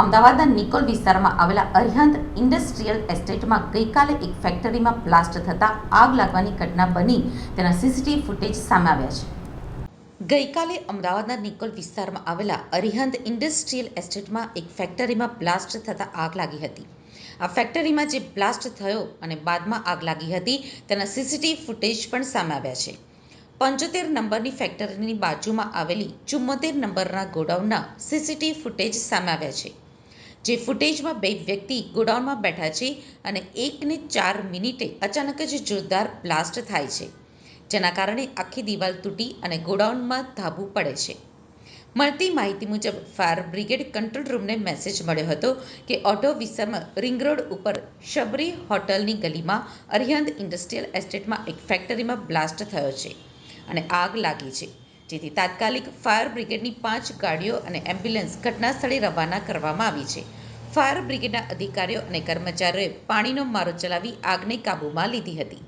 અમદાવાદના નિકોલ વિસ્તારમાં આવેલા અરિહંત ઇન્ડસ્ટ્રીયલ એસ્ટેટમાં ગઈકાલે એક ફેક્ટરીમાં બ્લાસ્ટ થતાં આગ લાગવાની ઘટના બની તેના સીસીટીવી ફૂટેજ સામે આવ્યા છે. ગઈકાલે અમદાવાદના નિકોલ વિસ્તારમાં આવેલા અરિહંત ઇન્ડસ્ટ્રીયલ એસ્ટેટમાં એક ફેક્ટરીમાં બ્લાસ્ટ થતાં આગ લાગી હતી. આ ફેક્ટરીમાં જે બ્લાસ્ટ થયો અને બાદમાં આગ લાગી હતી તેના સીસીટીવી ફૂટેજ પણ સામે આવ્યા છે. પંચોતેર નંબરની ફેક્ટરીની બાજુમાં આવેલી ચુમ્મોતેર નંબરના ગોડાઉનના સીસીટીવી ફૂટેજ સામે આવ્યા છે. જે ફૂટેજમાં બે વ્યક્તિ ગોડાઉનમાં બેઠા છે અને એકને ચાર મિનિટે અચાનક જ જોરદાર બ્લાસ્ટ થાય છે, જેના કારણે આખી દિવાલ તૂટી અને ગોડાઉનમાં ધાબુ પડે છે. મળતી માહિતી મુજબ, ફાયર બ્રિગેડ કંટ્રોલ રૂમને મેસેજ મળ્યો હતો કે ઓટો વિસ્તારમાં રિંગ રોડ ઉપર શબરી હોટલની ગલીમાં અરિહંત ઇન્ડસ્ટ્રીયલ એસ્ટેટમાં એક ફેક્ટરીમાં બ્લાસ્ટ થયો છે અને આગ લાગી છે. જેથી તાત્કાલિક ફાયર બ્રિગેડની પાંચ ગાડીઓ અને એમ્બ્યુલન્સ ઘટના સ્થળે રવાના કરવામાં આવી છે. ફાયર બ્રિગેડના અધિકારીઓ અને કર્મચારીઓએ પાણીનો મારો ચલાવી આગને કાબૂમાં લીધી હતી.